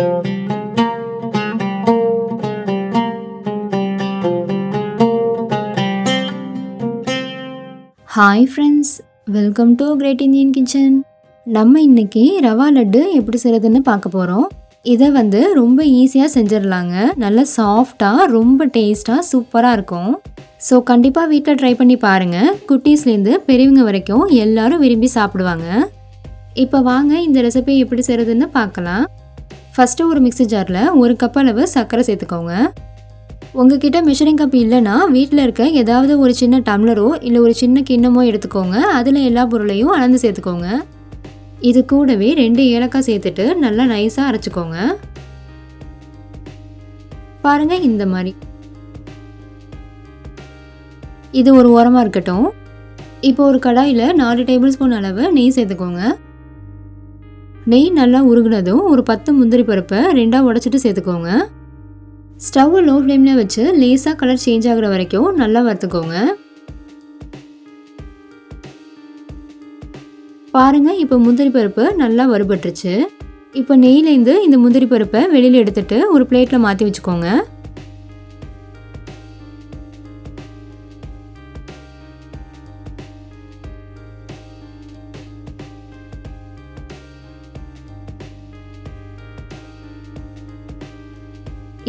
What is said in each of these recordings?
Hi friends welcome to great Indian kitchen நம்ம இன்னைக்கு ரவா லட்டு எப்படி செய்கிறதுன்னு பார்க்க போகிறோம் இதை வந்து ரொம்ப ஈஸியாக செஞ்சிடலாங்க. நல்லா சாஃப்டாக ரொம்ப டேஸ்ட்டாக சூப்பராக இருக்கும். ஸோ கண்டிப்பாக வீட்டில் ட்ரை பண்ணி பாருங்கள் குட்டீஸ்லேருந்து பெரியவங்க வரைக்கும் எல்லாரும் விரும்பி சாப்பிடுவாங்க. இப்போ வாங்க இந்த ரெசிபி எப்படி செய்கிறதுன்னு பார்க்கலாம். ஃபஸ்ட்டு ஒரு மிக்ஸி ஜாரில் ஒரு கப் அளவு சர்க்கரை சேர்த்துக்கோங்க. உங்ககிட்ட மெஷரிங் கப் இல்லைன்னா வீட்டில் இருக்க ஏதாவது ஒரு சின்ன டம்ளரோ இல்லை ஒரு சின்ன கிண்ணமோ எடுத்துக்கோங்க. அதில் எல்லா பொருளையும் அளந்து சேர்த்துக்கோங்க. இது கூடவே ரெண்டு ஏலக்காய் சேர்த்துட்டு நல்லா நைஸாக அரைச்சிக்கோங்க. பாருங்க இந்த மாதிரி. இது ஒரு உரமாக இருக்கட்டும். இப்போ ஒரு கடாயில் நாலு டேபிள் ஸ்பூன் அளவு நெய் சேர்த்துக்கோங்க. நெய் நல்லா உருகுனதும் ஒரு பத்து முந்திரி பருப்பை ரெண்டாக உடச்சிட்டு சேர்த்துக்கோங்க. ஸ்டவ்வை லோ ஃப்ளேமில் வச்சு லேசாக கலர் சேஞ்ச் ஆகிற வரைக்கும் நல்லா வறுத்துக்கோங்க. பாருங்கள் இப்போ முந்திரி பருப்பு நல்லா வறுபட்டுருச்சு. இப்போ நெய்லேருந்து இந்த முந்திரி பருப்பை வெளியில் எடுத்துட்டு ஒரு பிளேட்டில் மாற்றி வச்சுக்கோங்க.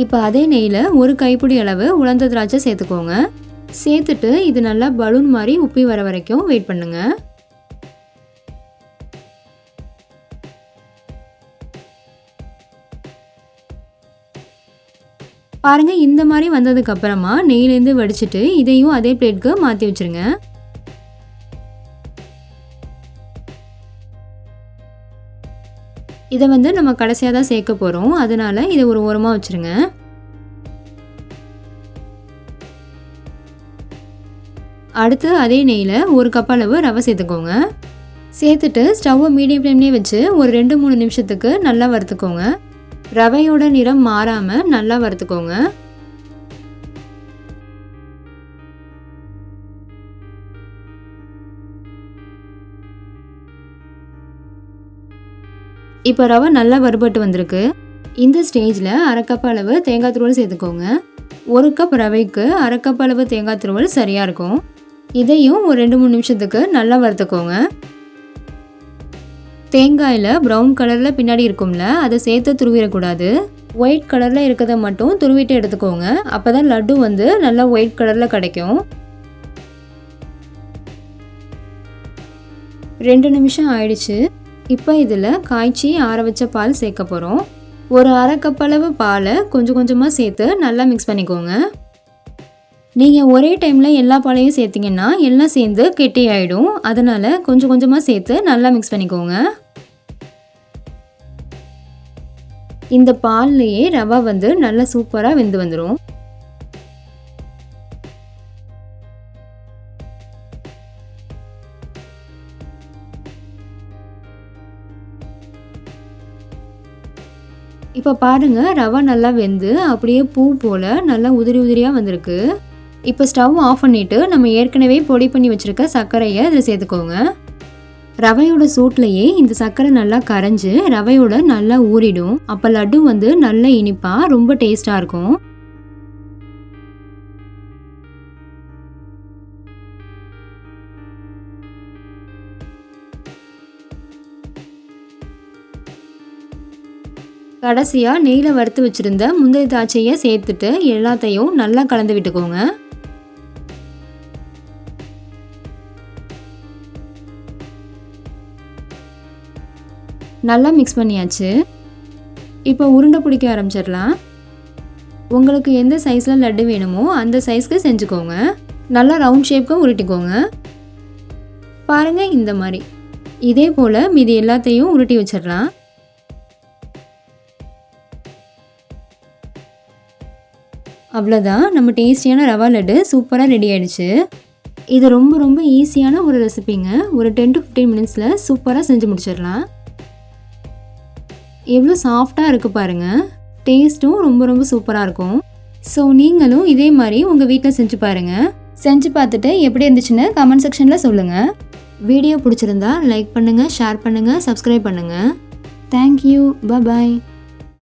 இப்போ அதே நெய்யில் ஒரு கைப்பிடி அளவு உலர்ந்த திராட்சை சேர்த்துக்கோங்க. சேர்த்துட்டு இது நல்லா பலூன் மாதிரி உப்பி வர வரைக்கும் வெயிட் பண்ணுங்க. பாருங்க இந்த மாதிரி வந்ததுக்கு அப்புறமா நெய்லேருந்து வடிச்சிட்டு இதையும் அதே பிளேட்க்கு மாற்றி வச்சிருங்க. இதை வந்து நம்ம கடைசியாக தான் சேர்க்க போகிறோம் அதனால் இதை ஒரு ஓரமாக வச்சுருங்க. அடுத்து அதே நெய்யில் ஒரு கப் அளவு ரவை சேர்த்துக்கோங்க. சேர்த்துட்டு ஸ்டவ்வை மீடியம் ஃப்ளேம்லேயே வச்சு ஒரு ரெண்டு மூணு நிமிஷத்துக்கு நல்லா வறுத்துக்கோங்க. ரவையோட நிறம் மாறாமல் நல்லா வறுத்துக்கோங்க. இப்போ ரவை நல்லா வறுபட்டு வந்திருக்கு. இந்த ஸ்டேஜில் அரை கப் அளவு தேங்காய் துருவல் சேர்த்துக்கோங்க. ஒரு கப் ரவைக்கு அரை கப் அளவு தேங்காய் துருவல் சரியாக இருக்கும். இதையும் ஒரு ரெண்டு மூணு நிமிஷத்துக்கு நல்லா வறுத்துக்கோங்க. தேங்காயில் ப்ரௌன் கலரில் பின்னாடி இருக்கும்ல அதை சேர்த்து துருவிடக்கூடாது. ஒயிட் கலரில் இருக்கிறத மட்டும் துருவிட்டு எடுத்துக்கோங்க. அப்போ தான் லட்டு வந்து நல்லா ஒயிட் கலரில் கிடைக்கும். ரெண்டு நிமிஷம் ஆயிடுச்சு. இப்போ இதில் காய்ச்சி ஆற வச்ச பால் சேர்க்க போகிறோம். ஒரு அரை பாலை கொஞ்சம் கொஞ்சமாக சேர்த்து நல்லா மிக்ஸ் பண்ணிக்கோங்க. நீங்கள் ஒரே டைமில் எல்லா பாலையும் சேர்த்திங்கன்னா எல்லாம் சேர்ந்து கெட்டி ஆகிடும் அதனால் கொஞ்சம் கொஞ்சமாக சேர்த்து நல்லா மிக்ஸ் பண்ணிக்கோங்க. இந்த பால்லையே ரவா வந்து நல்லா சூப்பராக வெந்து வந்துடும் இப்போ பாருங்கள் ரவை நல்லா வெந்து அப்படியே பூ போல் நல்லா உதிரி உதிரியாக வந்திருக்கு. இப்போ ஸ்டவ் ஆஃப் பண்ணிவிட்டு நம்ம ஏற்கனவே பொடி பண்ணி வச்சுருக்க சர்க்கரையை இதில் சேர்த்துக்கோங்க. ரவையோட சூட்லேயே இந்த சர்க்கரை நல்லா கரைஞ்சி ரவையோட நல்லா ஊறிடும். அப்போ லட்டு வந்து நல்ல இனிப்பாக ரொம்ப டேஸ்ட்டாக இருக்கும். கடைசியாக நெய்யில் வறுத்து வச்சுருந்த முந்திரி திராட்சையை சேர்த்துட்டு எல்லாத்தையும் நல்லா கலந்து விட்டுக்கோங்க. நல்லா மிக்ஸ் பண்ணியாச்சு. இப்போ உருண்டை பிடிக்க ஆரம்பிச்சிடலாம். உங்களுக்கு எந்த சைஸில் லட்டு வேணுமோ அந்த சைஸ்க்கு செஞ்சுக்கோங்க. நல்லா ரவுண்ட் ஷேப்க்கு உருட்டிக்கோங்க. பாருங்கள் இந்த மாதிரி. இதே போல் மீதி எல்லாத்தையும் உருட்டி வச்சிடலாம். அவ்வளோதான் நம்ம டேஸ்டியான ரவா லட்டு சூப்பராக ரெடி ஆகிடுச்சு இது ரொம்ப ரொம்ப ஈஸியான ஒரு ரெசிபிங்க ஒரு டென் டு ஃபிஃப்டீன் மினிட்ஸில் சூப்பராக செஞ்சு முடிச்சிடலாம். எவ்வளோ சாஃப்டாக இருக்குது பாருங்கள் டேஸ்ட்டும் ரொம்ப ரொம்ப சூப்பராக இருக்கும். ஸோ நீங்களும் இதே மாதிரி உங்கள் வீட்டில் செஞ்சு பாருங்கள் செஞ்சு பார்த்துட்டு எப்படி இருந்துச்சுன்னு கமெண்ட் செக்ஷனில் சொல்லுங்கள் வீடியோ பிடிச்சிருந்தா லைக் பண்ணுங்கள் ஷேர் பண்ணுங்கள் சப்ஸ்கிரைப் பண்ணுங்கள் தேங்க்யூ பாய்